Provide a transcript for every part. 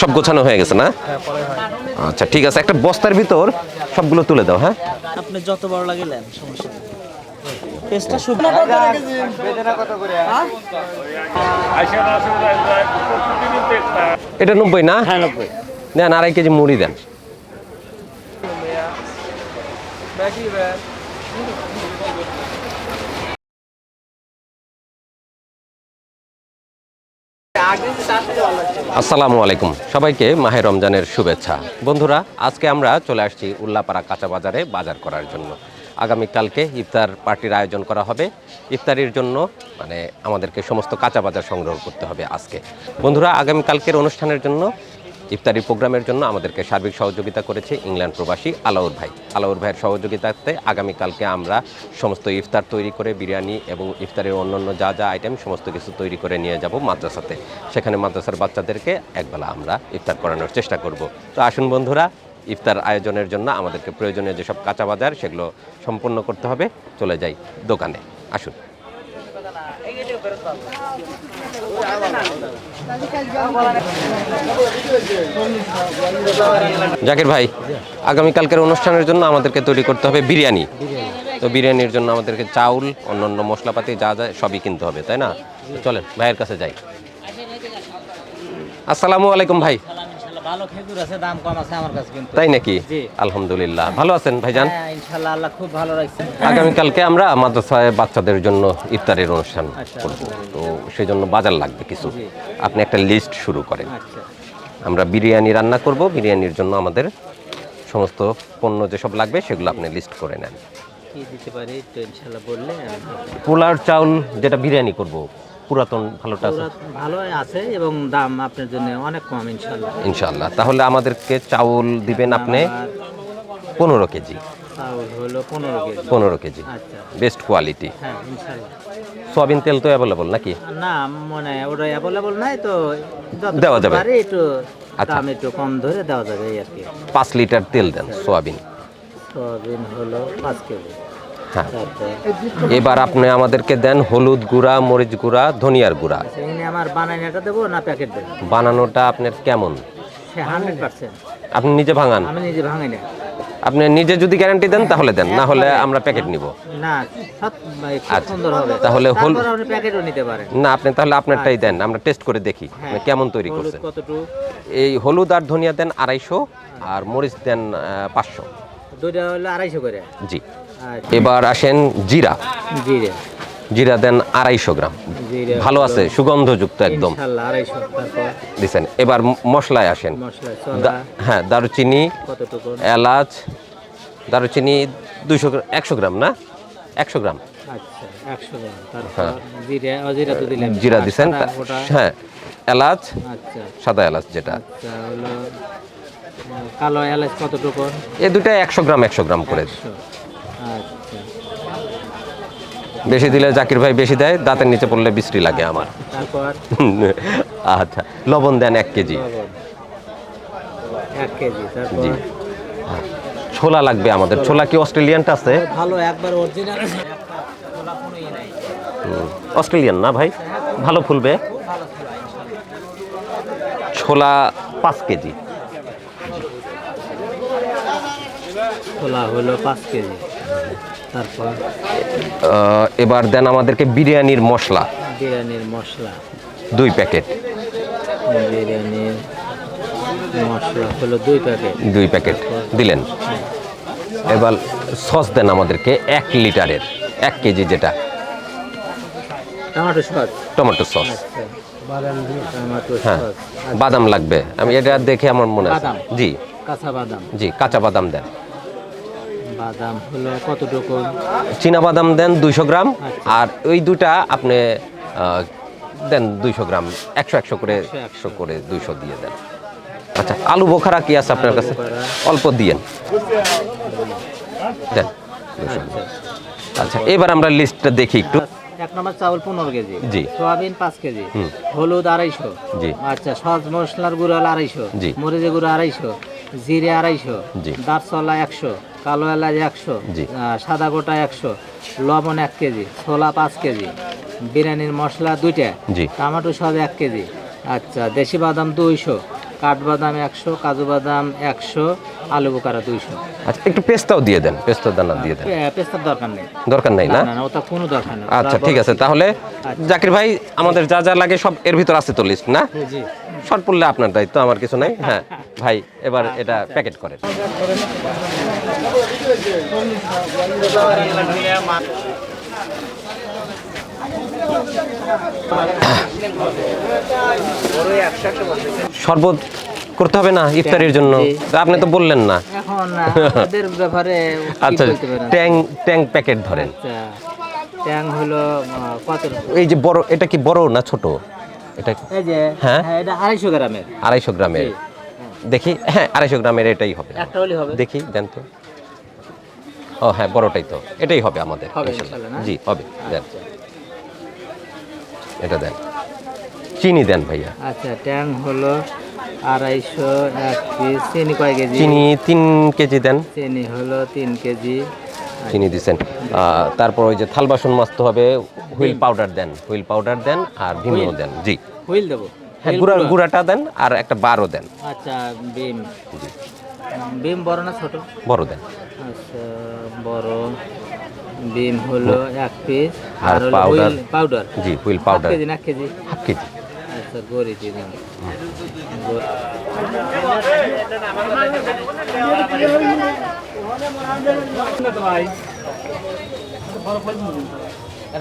সব গোছানো হয়ে গেছে না? আচ্ছা ঠিক আছে। একটা বস্তার ভিতর সবগুলো তুলে দাও হ্যাঁ? আপনি যত বড় লাগে নেন সমস্যা এটা নব্বই না? হ্যাঁ নব্বই। দেন আড়াই কেজি মুড়ি দেন। আসসালামু আলাইকুম। সবাইকে মাহে রমজানের শুভেচ্ছা। বন্ধুরা, আজকে আমরা চলে আসছি উল্লাপাড়া কাঁচা বাজারে বাজার করার জন্য। আগামীকালকে ইফতার পার্টির আয়োজন করা হবে। ইফতারির জন্য মানে আমাদেরকে সমস্ত কাঁচা বাজার সংগ্রহ করতে হবে আজকে। বন্ধুরা আগামীকালকের অনুষ্ঠানের জন্য ইফতারি প্রোগ্রামের জন্য আমাদেরকে সার্বিক সহযোগিতা করেছে ইংল্যান্ড প্রবাসী আলাউর ভাই। আলাউর ভাইয়ের সহযোগিতাতে আগামীকালকে আমরা সমস্ত ইফতার তৈরি করে বিরিয়ানি এবং ইফতারের অন্যান্য যা যা আইটেম সমস্ত কিছু তৈরি করে নিয়ে যাব মাদ্রাসাতে। সেখানে মাদ্রাসার বাচ্চাদেরকে একবেলা আমরা ইফতার করানোর চেষ্টা করব। তো আসুন বন্ধুরা, ইফতার আয়োজনের জন্য আমাদেরকে প্রয়োজনীয় যেসব কাঁচা বাজার, সেগুলো সম্পন্ন করতে হবে। চলে যাই দোকানে। আসুন। জাকির ভাই, আগামীকালকের অনুষ্ঠানের জন্য আমাদেরকে তৈরি করতে হবে বিরিয়ানি। তো বিরিয়ানির জন্য আমাদেরকে চাউল, অন্যান্য মশলাপাতি যা যায় সবই কিনতে হবে, তাই না? চলেন, ভাইয়ের কাছে যাই। আসসালামু আলাইকুম ভাই। ভালো খেজুর আছে দাম কম আছে আমার কাছে কিন্তু। তাই নাকি? আলহামদুলিল্লাহ। ভালো আছেন ভাইজান? হ্যাঁ ইনশাল্লাহ আল্লাহ খুব ভালো রাখছে আগামীকালকে আমরা মাদ্রাসায় বাচ্চাদের জন্য ইফতারের অনুষ্ঠান আচ্ছা। করব। তো সেই জন্য বাজার লাগবে কিছু। আপনি একটা লিস্ট শুরু করেন। আচ্ছা। আমরা বিরিয়ানি রান্না করব। বিরিয়ানির জন্য আমাদের সমস্ত পণ্য যেসব লাগবে সেগুলো আপনি লিস্ট করে নেন। পোলার চাউল যেটা বিরিয়ানি করব। পুরাতন ভালোটা আছে? ভালো আছে এবং দাম আপনার জন্য অনেক কম ইনশাল্লাহ ইনশাআল্লাহ। তাহলে আমাদেরকে চাউল দিবেন আপনি পনেরো কেজি। চাউল হলো পনেরো কেজি। পনেরো কেজি। আচ্ছা। Best quality. হ্যাঁ ইনশাল্লাহ সয়াবিন তেল তো অ্যাভেলেবল নাকি? না মানে ওটা অ্যাভেলেবল নাই তো দেওয়া যাবে। একটু আচ্ছা। দাম একটু কম ধরে দেওয়া যাবে এই আর কি। পাঁচ লিটার তেল দেন সোয়াবিন। সয়াবিন হলো পাঁচ কেজি। হ্যাঁ। এবার আপনি আমাদেরকে দেন হলুদ গুঁড়া মরিচ গুঁড়া ধনিয়ার গুঁড়া। আমার বানাইনাটা দেবো না প্যাকেট দেবো? বানানোটা আপনার কেমন? আপনি নিজে ভাঙান। আমি নিজে ভাঙি না। আপনি নিজে যদি গ্যারান্টি দেন তাহলে দেন না হলে আমরা প্যাকেট নিব। না আচ্ছা। সুন্দর হবে। তাহলে হল- প্যাকেটও নিতে পারেন। না আপনি তাহলে আপনারটাই দেন আমরা টেস্ট করে দেখি আপনি কেমন তৈরি করছেন এই হলুদ আর ধনিয়া দেন আড়াইশো আর মরিচ দেন পাঁচশো। দুইটা হলো আড়াইশো করে। জি। আচ্ছা এবার আসেন জিরা। জিরে। জিরা দেন আড়াইশো গ্রাম। ভালো আছে সুগন্ধযুক্ত একদম। দিচ্ছেন এবার মশলায় আসেন। হ্যাঁ দারুচিনি এলাচ দারুচিনি দুইশো একশো গ্রাম না? একশো গ্রাম। আচ্ছা তারপর জিরে হ্যাঁ। দিচ্ছেন হ্যাঁ এলাচ আচ্ছা। সাদা এলাচ যেটা। আচ্ছা কালো এলাচ কতটুকু? এই দুটা একশো গ্রাম একশো গ্রাম করে। বেশি দিলে জাকির ভাই বেশি দেয় দাঁতের নিচে পড়লে বিশ্রী লাগে আমার। আচ্ছা লবণ দেন এক কেজি। জি। ছোলা লাগবে আমাদের। ছোলা। কি অস্ট্রেলিয়ানটা আছে? ভালো একবার অরিজিনাল অস্ট্রেলিয়ান না ভাই? ভালো ফুলবে। ছোলা ছোলা পাঁচ কেজি। ছোলা হলো পাঁচ কেজি। তারপর? এবার দেন আমাদেরকে বিরিয়ানির মশলা। বিরিয়ানির মশলা। দুই প্যাকেট। বিরিয়ানির মশলা হলো দুই প্যাকেট। দুই প্যাকেট। দিলেন। এবার সস দেন আমাদেরকে এক লিটারের এক কেজি যেটা। Tomato sauce. Tomato sauce. আচ্ছা। হ্যাঁ। বাদাম লাগবে। আমি এটা দেখে আমার মনে আছে। জি। কাঁচা বাদাম। জি কাঁচা বাদাম দেন। বাদাম হলো কতটুকু? চীনা বাদাম দেন দুইশো গ্রাম আর ওই দুটা আপনি দেন দুইশো গ্রাম একশো একশো করে একশো করে দুইশো দিয়ে দেন। আচ্ছা আলু বোখারা কি আছে আপনার কাছে? অল্প দিয়েন। দেন আচ্ছা। এবার আমরা লিস্টটা দেখি একটু। এক নম্বর চাউল পনেরো কেজি জি। সোয়াবিন পাঁচ কেজি। হলুদ আড়াইশো। জি। আচ্ছা সস মশলার গুঁড়ো আড়াইশো জি। মরিচের গুঁড়ো আড়াইশো জিরে আড়াইশো জি। দারচলা একশো। কালো এলাচ একশো সাদা গোটা একশো লবণ এক কেজি ছোলা পাঁচ কেজি বিরিয়ানির মশলা দুইটা টমেটো সব এক কেজি। আচ্ছা দেশি বাদাম দুইশো কাঠবাদাম একশো কাজু বাদাম একশো আলু বোকারা দুইশো। আচ্ছা একটু পেস্তাও দিয়ে দেন পেস্তার দানা দিয়ে দেন। পেস্তার দরকার নেই। দরকার নাই না না? না ওটা কোনো দরকার নেই। আচ্ছা ঠিক আছে তাহলে জাকির ভাই আমাদের যা যা লাগে সব এর ভিতর আছে তো লিস্ট না? জি। শর্ট পড়লে আপনার দায়িত্ব আমার কিছু নাই হ্যাঁ। ভাই এবার এটা প্যাকেট করেন। শরবত করতে হবে না ইফতারির জন্য? আপনি তো বললেন না। এখন ব্যাপারে আচ্ছা ট্যাং ট্যাং প্যাকেট ধরেন। আচ্ছা ট্যাং হলো কত এই যে বড় এটা কি বড় না ছোট? এটা হ্যাঁ? হ্যাঁ এটা আড়াইশো গ্রামের। আড়াইশো গ্রামের। দেখি হ্যাঁ আড়াইশো গ্রামের এটাই হবে। একটা হলে হবে। দেখি দেন তো। ও হ্যাঁ বড়টাই তো। এটাই হবে আমাদের? জি হবে দেন। এটা দেন। চিনি দেন ভাইয়া। আচ্ছা ট্যাং হলো আড়াইশো এক পিস। চিনি কয় কেজি? চিনি তিন কেজি দেন। চিনি হলো তিন কেজি। চিনি দিচ্ছেন তারপর ওই যে থাল বাসন মাজতে হবে হুইল পাউডার দেন। হুইল পাউডার দেন আর ভিমিও দেন জি। হুইল দেবো? হ্যাঁ গুঁড়া গুঁড়ো? গুঁড়াটা দেন আর একটা বারও দেন। আচ্ছা বিম। বিম বড় না ছোট? বড় দেন। আচ্ছা বড়। বিম হলো এক পিস আর? হুইল পাউডার জি হুইল পাউডার কেজি না এক কেজি? Half KG. আচ্ছা গড়ি দিয়ে দিন। গড়ি।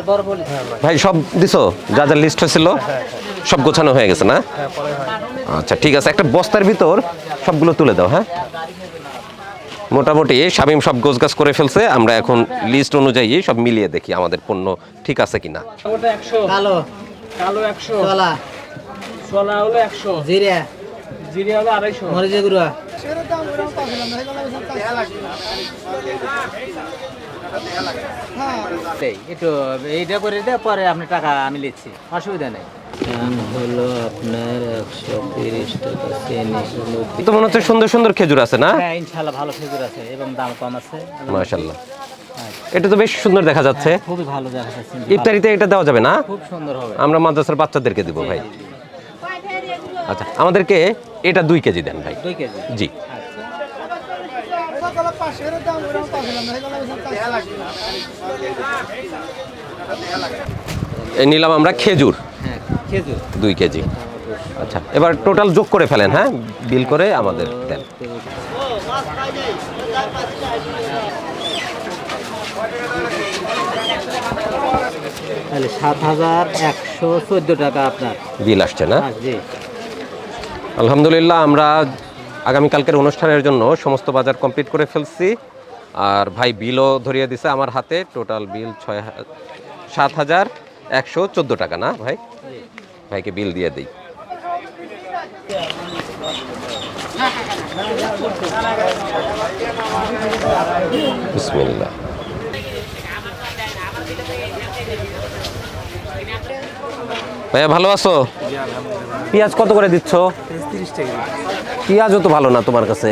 বলি। ভাই। সব দিছো? যা যা লিস্ট হয়েছিল সব গোছানো হয়ে গেছে না? আচ্ছা ঠিক আছে। একটা বস্তার ভিতর সবগুলো তুলে দাও হ্যাঁ? মোটামুটি শামিম সব গোছগাছ করে ফেলছে। আমরা এখন লিস্ট অনুযায়ী সব মিলিয়ে দেখি আমাদের পণ্য ঠিক আছে কিনা। কালো। কালো একশো। চলা হলো একশো। জিরা। জিরে হলো আড়াইশো। মরিচে গুঁড়া। এই, একটু এইটা করে দে পরে আপনি টাকা আমি লিখছি। অসুবিধা নেই। হলো আপনার একশো তিরিশ টাকা চিনি তো মনে হচ্ছে সুন্দর সুন্দর খেজুর আছে না? হ্যাঁ ইনশাল্লাহ ভালো খেজুর আছে এবং দাম কম আছে। মাশাল্লাহ। এটা তো বেশ সুন্দর দেখা যাচ্ছে। খুবই ভালো দেখা যাচ্ছে। ইফতারিতে এটা দেওয়া যাবে না? খুব সুন্দর হবে। আমরা মাদ্রাসার বাচ্চাদেরকে দিব ভাই। আচ্ছা আমাদেরকে এটা দুই কেজি দেন ভাই। দুই কেজি। জি। নিলাম আমরা খেজুর। হ্যাঁ খেজুর। দুই কেজি। আচ্ছা এবার টোটাল যোগ করে ফেলেন হ্যাঁ? বিল করে আমাদের দেন। তাহলে সাত হাজার একশো চোদ্দ টাকা আপনার। বিল আসছে না? হ্যাঁ জি। আলহামদুলিল্লাহ, আমরা আগামীকালকের অনুষ্ঠানের জন্য সমস্ত বাজার কমপ্লিট করে ফেলছি। আর ভাই বিলও ধরিয়ে দিছে আমার হাতে, টোটাল বিল ছয় সাত হাজার একশো চোদ্দ টাকা, না ভাই? ভাইকে বিল দিয়ে দিই। ভাইয়া, ভালো আছো? পেঁয়াজ কত করে দিচ্ছ? তিরিশ টাকা পেঁয়াজও তো ভালো না তোমার কাছে?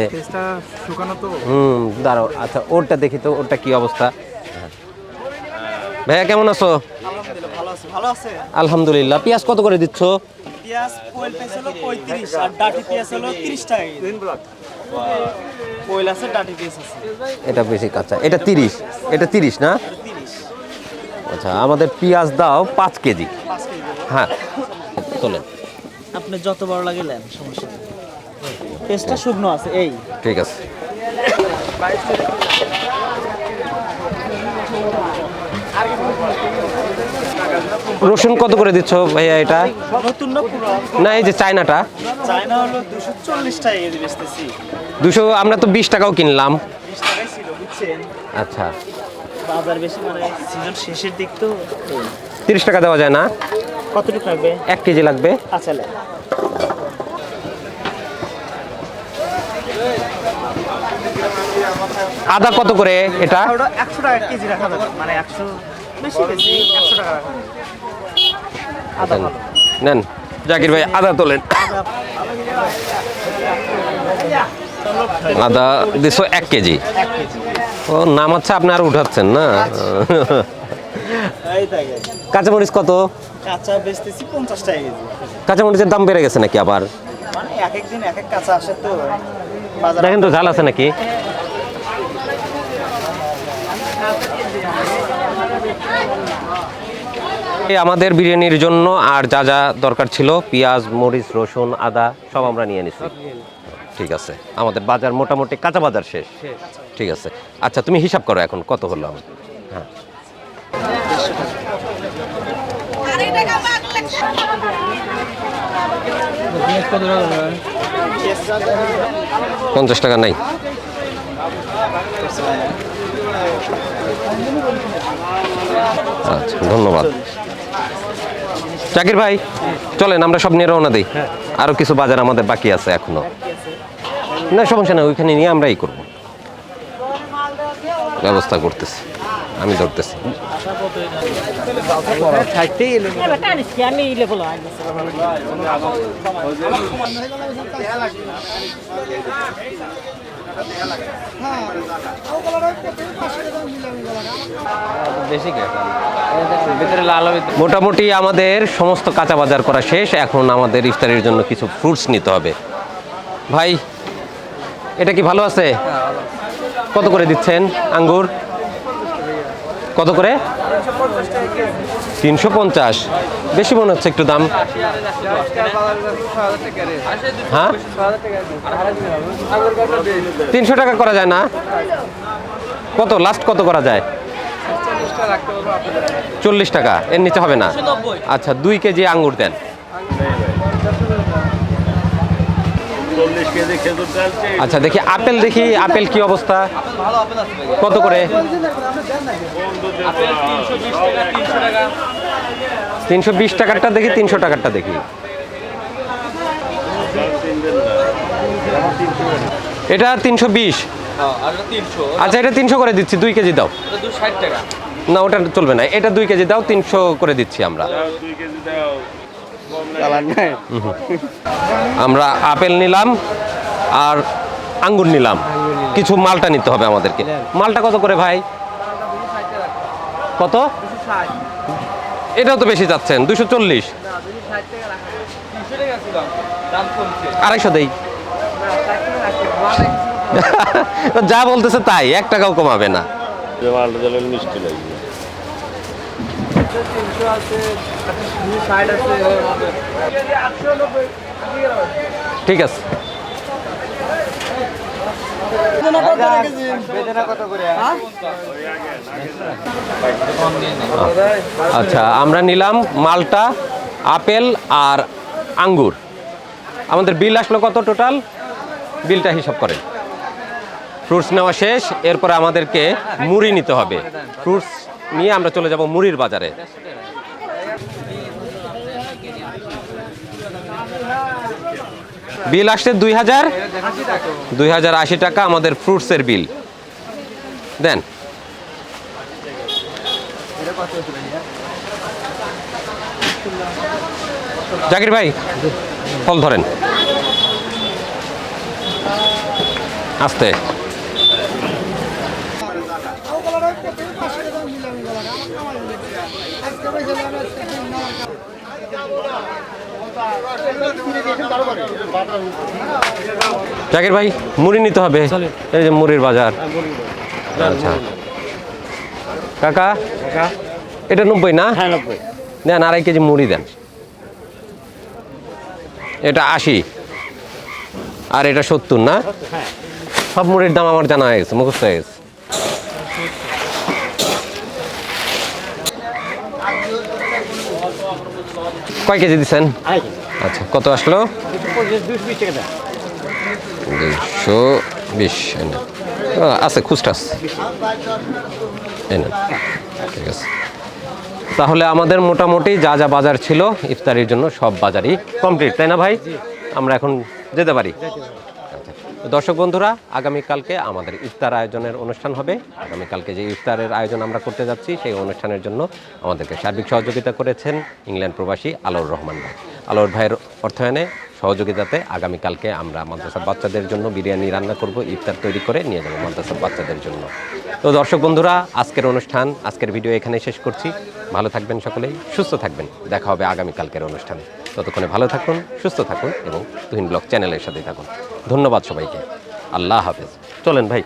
শুকানো তো। হুম দাঁড়াও আচ্ছা ওরটা দেখি তো ওরটা কি অবস্থা? ভাইয়া কেমন আছো? ভালো আছে। ভালো আছে? আলহামদুলিল্লাহ পেঁয়াজ কত করে দিচ্ছ? পেঁয়াজ কোয়েল পেঁয়াজ হলো পঁয়ত্রিশ আর ডাটি পেঁয়াজ হলো তিরিশ টাকা কোয়েল আছে ডাটি পেঁয়াজ আছে। এটা বেশি কাঁচা। এটা তিরিশ? এটা তিরিশ না? আচ্ছা আমাদের পেঁয়াজ দাও পাঁচ কেজি। হ্যাঁ তোলেন। আপনি যত বড় লাগে নেন সমস্যা নেই। পেঁয়াজটা শুকনো আছে এই। ঠিক আছে। রসুন কত করে দিচ্ছ ভাইয়া এটা? নতুন না না এই যে চায়নাটা। চায়না হলো দুশো চল্লিশ টাকা কেজি বেচতেছি। দুশো আমরা তো বিশ টাকাও কিনলাম। বিশ টাকাই ছিল বুঝছেন? আচ্ছা। বাজার বেশি মানে সিজন শেষের দিক তো এই। তিরিশ টাকা দেওয়া যায় না? কতটুকু থাকবে এক কেজি লাগবে। আচ্ছা আদা কত করে এটা? একশো টাকা কেজি রাখা মানে একশো বেশি বেশি একশো টাকা রাখা আদা নেন। জাকির ভাই আদা তোলেন। আদা দিছো এক কেজি। এক কেজি। ও নামাচ্ছে আপনি আর উঠাচ্ছেন না? কাঁচামরিচ কত? কাঁচা বেচতেছি পঞ্চাশ টাকা কেজি। কাঁচামরিচের দাম বেড়ে গেছে নাকি আবার? মানে এক এক দিন এক এক কাঁচা আসে তো। বাজার দেখেন তো ঝাল আছে নাকি? এই আমাদের বিরিয়ানির জন্য আর যা যা দরকার ছিল পেঁয়াজ মরিচ রসুন আদা সব আমরা নিয়ে নিছি। ঠিক আছে। আমাদের বাজার মোটামুটি কাঁচা বাজার শেষ। ঠিক আছে। আচ্ছা তুমি হিসাব করো এখন কত হলো? আমার হ্যাঁ। পঞ্চাশ টাকা নাই। আচ্ছা ধন্যবাদ। চাকির ভাই, চলেন, আমরা সব নিয়ে রওনা দিই। আরও কিছু বাজার আমাদের বাকি আছে এখনও। না, সমস্যা না ওইখানে নিয়ে আমরাই করব। ব্যবস্থা করতেছি, আমি ধরতেছি। মোটামুটি আমাদের সমস্ত কাঁচা বাজার করা শেষ। এখন আমাদের ইফতারের জন্য কিছু ফ্রুটস নিতে হবে। ভাই, এটা কি ভালো আছে? কত করে দিচ্ছেন আঙ্গুর? কত করে? তিনশো পঞ্চাশ। বেশি মনে হচ্ছে একটু দাম। হ্যাঁ? তিনশো টাকা করা যায় না? কত? লাস্ট কত করা যায়? চল্লিশ টাকা। এর নিচে হবে না? আচ্ছা দুই কেজি আঙ্গুর দেন। আচ্ছা দেখি আপেল দেখি আপেল কি অবস্থা? কত করে? তিনশো বিশ টাকারটা দেখি তিনশো টাকারটা দেখি। এটা তিনশো বিশ? আচ্ছা এটা তিনশো করে দিচ্ছি দুই কেজি দাও। না ওটা চলবে না এটা দুই কেজি দাও তিনশো করে দিচ্ছি আমরা। আমরা আপেল নিলাম আর আঙ্গুর নিলাম। কিছু মালটা নিতে হবে আমাদেরকে। মালটা কত করে ভাই? কত? এটাও তো বেশি যাচ্ছেন দুশো চল্লিশ। আড়াইশো দেই। যা বলতেছে তাই এক টাকাও কমাবে না। মিষ্টি লাগবে। ঠিক আছে। করে আচ্ছা আমরা নিলাম মালটা, আপেল আর আঙ্গুর। আমাদের বিল আসলো কত টোটাল? বিলটা হিসাব করেন। ফ্রুটস নেওয়া শেষ, এরপরে আমাদেরকে মুড়ি নিতে হবে। ফ্রুটস নিয়ে আমরা চলে যাব মুড়ির বাজারে। বিল আসছে দুই হাজার। দুই হাজার আশি টাকা আমাদের ফ্রুটসের বিল। দেন। জাকির ভাই, ফল ধরেন। আস্তে। জাকির ভাই মুড়ি নিতে হবে। এই যে মুড়ির বাজার। আচ্ছা। কাকা এটা নব্বই না? হ্যাঁ দেন আড়াই কেজি মুড়ি দেন। এটা আশি। আর এটা সত্তর না? সব মুড়ির দাম আমার জানা হয়ে গেছে মুখস্থ হয়ে গেছে। কয় কেজি দিচ্ছেন আচ্ছা কত আসলো? দুশো বিশ আছে নেন। ঠিক আছে। তাহলে আমাদের মোটামুটি যা যা বাজার ছিল ইফতারির জন্য সব বাজারই কমপ্লিট তাই না ভাই? আমরা এখন যেতে পারি। দর্শক বন্ধুরা, আগামীকালকে আমাদের ইফতার আয়োজনের অনুষ্ঠান হবে। আগামীকালকে যে ইফতারের আয়োজন আমরা করতে যাচ্ছি, সেই অনুষ্ঠানের জন্য আমাদেরকে সার্বিক সহযোগিতা করেছেন ইংল্যান্ড প্রবাসী আলোর রহমান ভাই। আলোর ভাইয়ের অর্থায়নে সহযোগিতাতে আগামীকালকে আমরা মাদ্রাসার বাচ্চাদের জন্য বিরিয়ানি রান্না করব, ইফতার তৈরি করে নিয়ে যাব মাদ্রাসার বাচ্চাদের জন্য। তো দর্শক বন্ধুরা, আজকের অনুষ্ঠান, আজকের ভিডিও এখানে শেষ করছি। ভালো থাকবেন সকলেই, সুস্থ থাকবেন। দেখা হবে আগামীকালকের অনুষ্ঠানে। ততক্ষণে ভালো থাকুন, সুস্থ থাকুন এবং তুহিন ব্লগ চ্যানেলের সাথে থাকুন। ধন্যবাদ সবাইকে। আল্লাহ হাফেজ। চলেন ভাই।